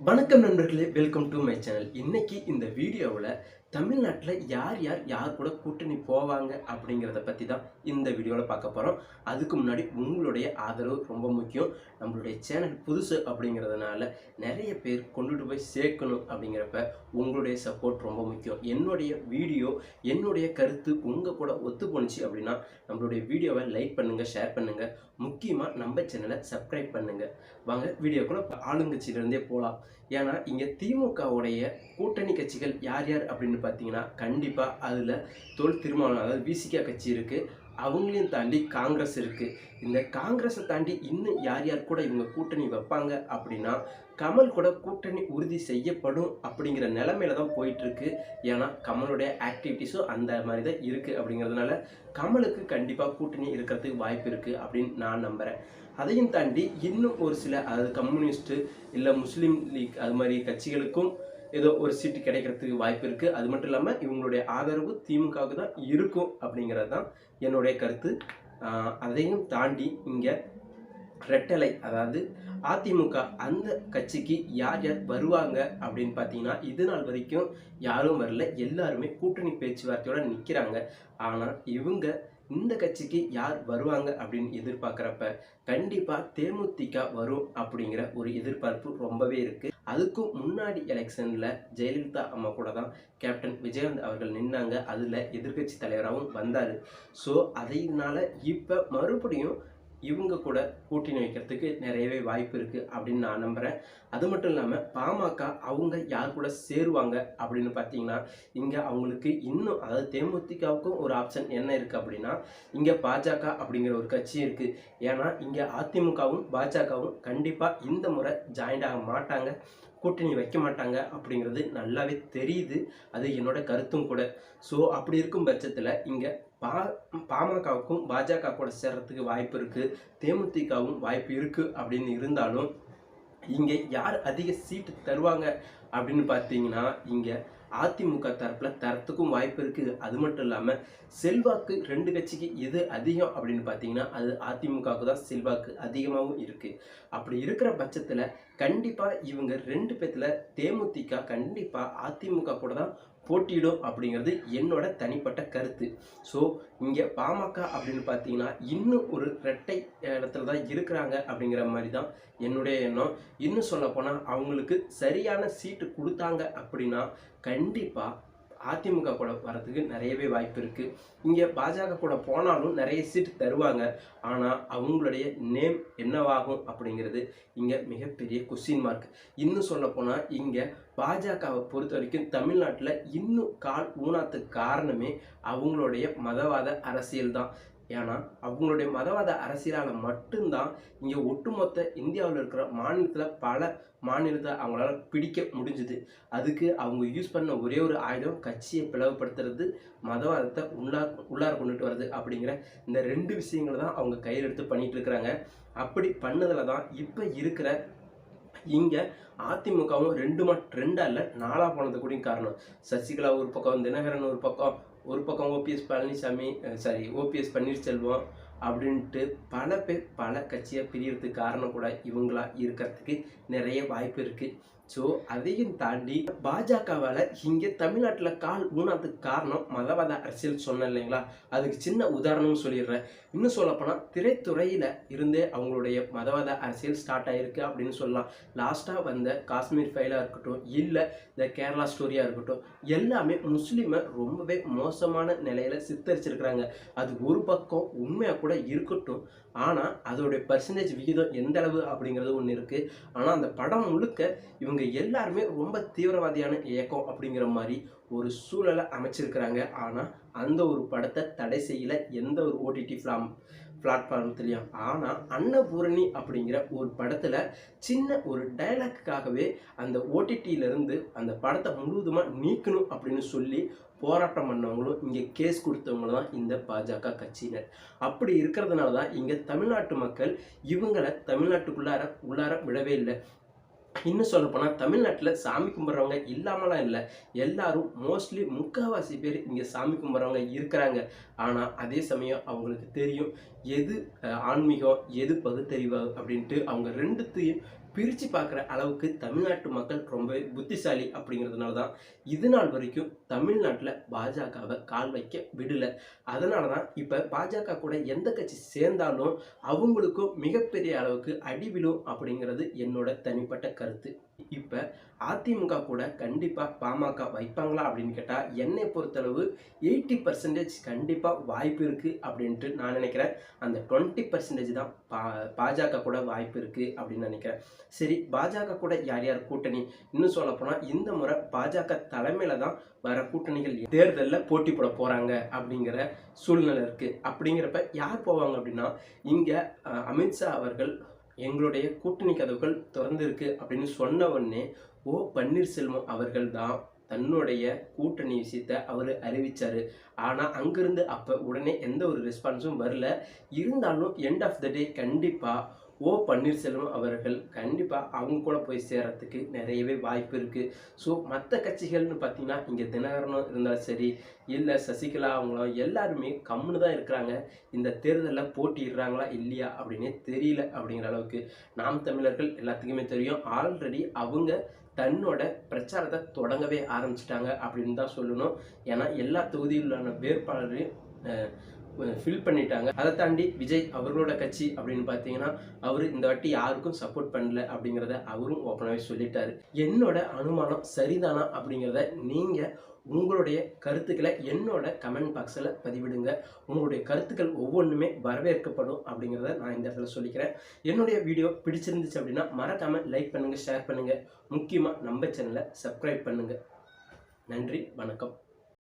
வணக்கம் நண்பர்களே welcome to my channel இன்னைக்கு இந்த வீடியோவில் தமிழ்நாட்டில் யார் யார் யார் கூட கூட்டணி போவாங்க அப்படிங்கிறத பற்றி தான் இந்த வீடியோவில் பார்க்க போகிறோம் அதுக்கு முன்னாடி உங்களுடைய ஆதரவு ரொம்ப முக்கியம். நம்மளுடைய சேனல் புதுசு அப்படிங்கிறதுனால நிறைய பேர் கொண்டுட்டு போய் சேர்க்கணும் அப்படிங்கிறப்ப உங்களுடைய சப்போர்ட் ரொம்ப முக்கியம். என்னுடைய வீடியோ என்னுடைய கருத்து உங்கள் கூட ஒத்து போணுச்சு அப்படின்னா நம்மளுடைய வீடியோவை லைக் பண்ணுங்கள் ஷேர் பண்ணுங்கள் முக்கியமாக நம்ம சேனலை சப்ஸ்கிரைப் பண்ணுங்கள் வாங்க வீடியோக்குள்ள ஆளுங்கட்சியிலேருந்தே போகலாம் ஏன்னா இங்கே திமுகவுடைய கூட்டணி கட்சிகள் யார் யார் அப்படின்னு பார்த்தீங்கன்னா கண்டிப்பாக அதில் தொல் திருமாவளவன் அதாவது விசிகா கட்சி இருக்குது அவங்களையும் தாண்டி காங்கிரஸ் இருக்குது இந்த காங்கிரஸை தாண்டி இன்னும் யார் யார் கூட இவங்க கூட்டணி வைப்பாங்க அப்படின்னா கமல் கூட கூட்டணி உறுதி செய்யப்படும் அப்படிங்கிற நிலமையில தான் போயிட்டுருக்கு. ஏன்னா கமலுடைய ஆக்டிவிட்டீஸும் அந்த மாதிரி தான் இருக்குது அப்படிங்கிறதுனால கமலுக்கு கண்டிப்பாக கூட்டணி இருக்கிறதுக்கு வாய்ப்பு இருக்குது அப்படின்னு நான் நம்புகிறேன் அதையும் தாண்டி இன்னும் ஒரு சில அதாவது கம்யூனிஸ்ட்டு இல்லை முஸ்லீம் லீக் அது மாதிரி கட்சிகளுக்கும் ஏதோ ஒரு சீட்டு கிடைக்கிறதுக்கு வாய்ப்பு இருக்குது அது மட்டும் இல்லாமல் இவங்களுடைய ஆதரவு திமுகவுக்கு தான் இருக்கும் அப்படிங்கிறது தான் என்னுடைய கருத்து. அதையும் தாண்டி இங்கே ரெட்டலை அதாவது அதிமுக அந்த கட்சிக்கு யார் யார் வருவாங்க அப்படின்னு பார்த்தீங்கன்னா இது நாள் வரைக்கும் யாரும் வரல. எல்லாருமே கூட்டணி பேச்சுவார்த்தையோடு நிற்கிறாங்க ஆனால் இவங்க இந்த கட்சிக்கு யார் வருவாங்க அப்படின்னு எதிர்பார்க்குறப்ப கண்டிப்பாக தேமுதிக வரும் அப்படிங்கிற ஒரு எதிர்பார்ப்பு ரொம்பவே இருக்குது அதுக்கும் முன்னாடி எலெக்ஷனில் ஜெயலலிதா அம்மா கூட தான் கேப்டன் விஜயகாந்த் அவர்கள் நின்னாங்க. அதில் எதிர்க்கட்சி தலைவராகவும் வந்தார். ஸோ அதனால இப்போ மறுபடியும் இவங்க கூட கூட்டணி வைக்கிறதுக்கு நிறையவே வாய்ப்பு இருக்குது அப்படின்னு நான் நம்புகிறேன் அது மட்டும் இல்லாமல் பாமக அவங்க யார் கூட சேருவாங்க அப்படின்னு பார்த்தீங்கன்னா இங்கே அவங்களுக்கு இன்னும் அதாவது தேமுதிகவுக்கும் ஒரு ஆப்ஷன் என்ன இருக்குது அப்படின்னா இங்கே பாஜக அப்படிங்கிற ஒரு கட்சி இருக்குது ஏன்னா இங்கே அதிமுகவும் பாஜகவும் கண்டிப்பாக இந்த முறை ஜாயிண்ட் ஆக மாட்டாங்க. கூட்டணி வைக்க மாட்டாங்க அப்படிங்கிறது நல்லாவே தெரியுது. அது என்னோட கருத்தும் கூட. ஸோ அப்படி இருக்கும் பட்சத்தில் இங்கே பா பாமகவுக்கும் பாஜக கூட சேர்றதுக்கு வாய்ப்பு இருக்குது தேமுதிகவும் வாய்ப்பு இருக்குது அப்படின்னு இருந்தாலும் இங்கே யார் அதிக சீட்டு தருவாங்க அப்படின்னு பார்த்தீங்கன்னா இங்கே அதிமுக தரப்பில் தரத்துக்கும் வாய்ப்பு இருக்குது அது மட்டும் இல்லாமல் செல்வாக்கு ரெண்டு கட்சிக்கு எது அதிகம் அப்படின்னு பார்த்தீங்கன்னா அது அதிமுகவுக்கு தான் செல்வாக்கு அதிகமாகவும் இருக்குது அப்படி இருக்கிற பட்சத்தில் கண்டிப்பாக இவங்க ரெண்டு பேத்தில் தேமுதிக கண்டிப்பாக அதிமுக கூட தான் போட்டியிடும் அப்படிங்கிறது என்னோட தனிப்பட்ட கருத்து. ஸோ இங்கே பாமக அப்படின்னு பார்த்தீங்கன்னா இன்னும் ஒரு ரெட்டை இடத்துல தான் இருக்கிறாங்க அப்படிங்கிற மாதிரி தான் என்னுடைய எண்ணம். இன்னும் சொல்லப்போனால் அவங்களுக்கு சரியான சீட்டு கொடுத்தாங்க அப்படின்னா கண்டிப்பாக அதிமுக கூட வரதுக்கு நிறையவே வாய்ப்பு இருக்குது இங்கே பாஜக கூட போனாலும் நிறைய சீட்டு தருவாங்க. ஆனால் அவங்களுடைய நேம் என்னவாகும் அப்படிங்கிறது இங்கே மிகப்பெரிய கொஸ்டின் மார்க் இன்னும் சொல்ல போனால் இங்கே பாஜகவை பொறுத்த வரைக்கும் தமிழ்நாட்டில் இன்னும் கால் ஊனாத்துக்கு காரணமே அவங்களுடைய மதவாத அரசியல் தான் ஏன்னா அவங்களுடைய மதவாத அரசியலால் மட்டும்தான் இங்கே ஒட்டுமொத்த இந்தியாவில் இருக்கிற மாநிலத்தில் பல மாநிலத்தை அவங்களால பிடிக்க முடிஞ்சுது. அதுக்கு அவங்க யூஸ் பண்ண ஒரே ஒரு ஆயுதம் கட்சியை பிளவுபடுத்துறது மதவாதத்தை உள்ளார் உள்ளார் கொண்டுட்டு வருது அப்படிங்கிற இந்த ரெண்டு விஷயங்களை தான் அவங்க கையில் எடுத்து பண்ணிகிட்டு இருக்கிறாங்க. அப்படி பண்ணதில் தான் இப்போ இருக்கிற இங்கே அதிமுகவும் ரெண்டு மட் ரெண்டா இல்லை நாலாக போனது கூட காரணம். சசிகலா ஒரு பக்கம் தினகரன் ஒரு பக்கம் ஒரு பக்கம் OPS Palaniswami sorry OPS Panneerselvam அப்படின்ட்டு பல பேர் பல கட்சியாக பிரியறதுக்கு காரணம் கூட இவங்களா இருக்கிறதுக்கு நிறைய வாய்ப்பு இருக்குது ஸோ அதையும் தாண்டி பாஜகவால் இங்கே தமிழ்நாட்டில் கால் ஊனாதுக்கு காரணம் மதவாத அரசியல் சொன்னேன் இல்லைங்களா? அதுக்கு சின்ன உதாரணம் சொல்லிடுறேன். இன்னும் சொல்லப்போனால் திரைத்துறையில் இருந்தே அவங்களுடைய மதவாத அரசியல் ஸ்டார்ட் ஆகிருக்கு அப்படின்னு சொல்லலாம். லாஸ்ட்டாக வந்த காஷ்மீர் ஃபைலாக இருக்கட்டும் இல்லை இந்த கேரளா ஸ்டோரியாக இருக்கட்டும் எல்லாமே முஸ்லீமை ரொம்பவே மோசமான நிலையில் சித்தரிச்சிருக்கிறாங்க. அது ஒரு பக்கம் உண்மையாக கூட இருக்கட்டும் ஆனால் அதோடைய பர்சன்டேஜ் விகிதம் எந்த அளவு அப்படிங்கிறது ஒன்று இருக்குது ஆனால் அந்த படம் முழுக்க இவங்க எல்லாருமே ரொம்ப தீவிரவாதியான இயக்கம் அப்படிங்கிற மாதிரி ஒரு சூழலை அமைச்சிருக்கிறாங்க. ஆனால் அந்த ஒரு படத்தை தடை செய்யல எந்த ஒரு ஓடிடி ஃபிளாம் பிளாட்ஃபார்ம்லையும் ஆனால் அன்னபூரணி அப்படிங்கிற ஒரு படத்தில் சின்ன ஒரு டைலாக்குக்காகவே அந்த ஓடிடியிலேருந்து அந்த படத்தை முழுவதுமாக நீக்கணும் அப்படின்னு சொல்லி போராட்டம் பண்ணவங்களும் இங்கே கேஸ் கொடுத்தவங்களும் தான் இந்த பாஜக கட்சியினர். அப்படி இருக்கிறதுனால தான் இங்கே தமிழ்நாட்டு மக்கள் இவங்களை தமிழ்நாட்டுக்குள்ளார உள்ளார விடவே இல்லை. இன்னும் சொல்ல போனால் தமிழ்நாட்டில் சாமி கும்பிட்றவங்க இல்லாமலாம் இல்லை. எல்லாரும் மோஸ்ட்லி முக்கால்வாசி பேர் இங்கே சாமி கும்பிட்றவங்க இருக்கிறாங்க. ஆனால் அதே சமயம் அவங்களுக்கு தெரியும் எது ஆன்மீகம் எது பகுத்தறிவு அப்படின்ட்டு அவங்க ரெண்டுத்தையும் பிரித்து பார்க்குற அளவுக்கு தமிழ்நாட்டு மக்கள் ரொம்பவே புத்திசாலி அப்படிங்கிறதுனால தான் இது நாள் வரைக்கும் தமிழ்நாட்டில் பாஜகவை கால் வைக்க விடலை. அதனால தான் இப்போ பாஜக கூட எந்த கட்சி சேர்ந்தாலும் அவங்களுக்கும் மிகப்பெரிய அளவுக்கு அடி விழும் அப்படிங்கிறது என்னோட தனிப்பட்ட கருத்து. இப்போ அதிமுக கூட கண்டிப்பாக பாமக வைப்பாங்களா அப்படின்னு கேட்டால் என்னை பொறுத்தளவு எயிட்டி பர்சன்டேஜ் கண்டிப்பாக வாய்ப்பு இருக்குது அப்படின்ட்டு நான் நினைக்கிறேன். அந்த டுவெண்ட்டி பர்சன்டேஜ் தான் பா பாஜக கூட வாய்ப்பு இருக்குது அப்படின்னு நினைக்கிறேன். சரி பாஜக கூட யார் யார்? கூட்டணி. இன்னும் சொல்லப்போனால் இந்த முறை பாஜக தலைமையில் தான் வர கூட்டணிகள் தேர்தலில் போட்டி போட போகிறாங்க அப்படிங்கிற சூழ்நிலை இருக்குது அப்படிங்கிறப்ப யார் போவாங்க அப்படின்னா இங்கே அமித்ஷா அவர்கள் எங்களுடைய கூட்டணி கதவுகள் திறந்திருக்கு அப்படின்னு சொன்ன உடனே ஓ பன்னீர்செல்வம் அவர்கள் தான் தன்னுடைய கூட்டணி விஷயத்த அவர் அறிவித்தார் ஆனால் அங்கேருந்து அப்போ உடனே எந்த ஒரு ரெஸ்பான்ஸும் வரல. இருந்தாலும் எண்ட் ஆஃப் த டே கண்டிப்பாக ஓ பன்னீர்செல்வம் அவர்கள் கண்டிப்பாக அவங்க கூட போய் சேரத்துக்கு நிறையவே வாய்ப்பு இருக்குது ஸோ மற்ற கட்சிகள்னு பார்த்தீங்கன்னா இங்கே தினகரனும் இருந்தாலும் சரி இல்லை சசிகலா அவங்களும் எல்லாருமே கம்முன்னு தான் இருக்கிறாங்க. இந்த தேர்தலில் போட்டிடுறாங்களா இல்லையா அப்படின்னே தெரியல அப்படிங்கிற அளவுக்கு நாம் தமிழர்கள் எல்லாத்துக்குமே தெரியும். ஆல்ரெடி அவங்க தன்னோட பிரச்சாரத்தை தொடங்கவே ஆரம்பிச்சிட்டாங்க அப்படின்னு தான் சொல்லணும். ஏன்னா எல்லா தொகுதியிலான வேட்பாளரையும் ஃபில் பண்ணிட்டாங்க. அதை தாண்டி விஜய் அவர்களோட கட்சி அப்படின்னு பார்த்தீங்கன்னா அவர் இந்த வாட்டி யாருக்கும் சப்போர்ட் பண்ணல அப்படிங்கிறத அவரும் ஓப்பனாகவே சொல்லிட்டாரு. என்னோட அனுமானம் சரிதானா அப்படிங்கிறத நீங்கள் உங்களுடைய கருத்துக்களை என்னோட கமெண்ட் பாக்ஸில் பதிவிடுங்க. உங்களுடைய கருத்துக்கள் ஒவ்வொன்றுமே வரவேற்கப்படும் அப்படிங்கிறத நான் இந்த இடத்துல சொல்லிக்கிறேன். என்னுடைய வீடியோ பிடிச்சிருந்துச்சு அப்படின்னா மறக்காமல் லைக் பண்ணுங்கள் ஷேர் பண்ணுங்கள் முக்கியமாக நம்ம சேனலை சப்ஸ்கிரைப் பண்ணுங்கள் நன்றி வணக்கம்.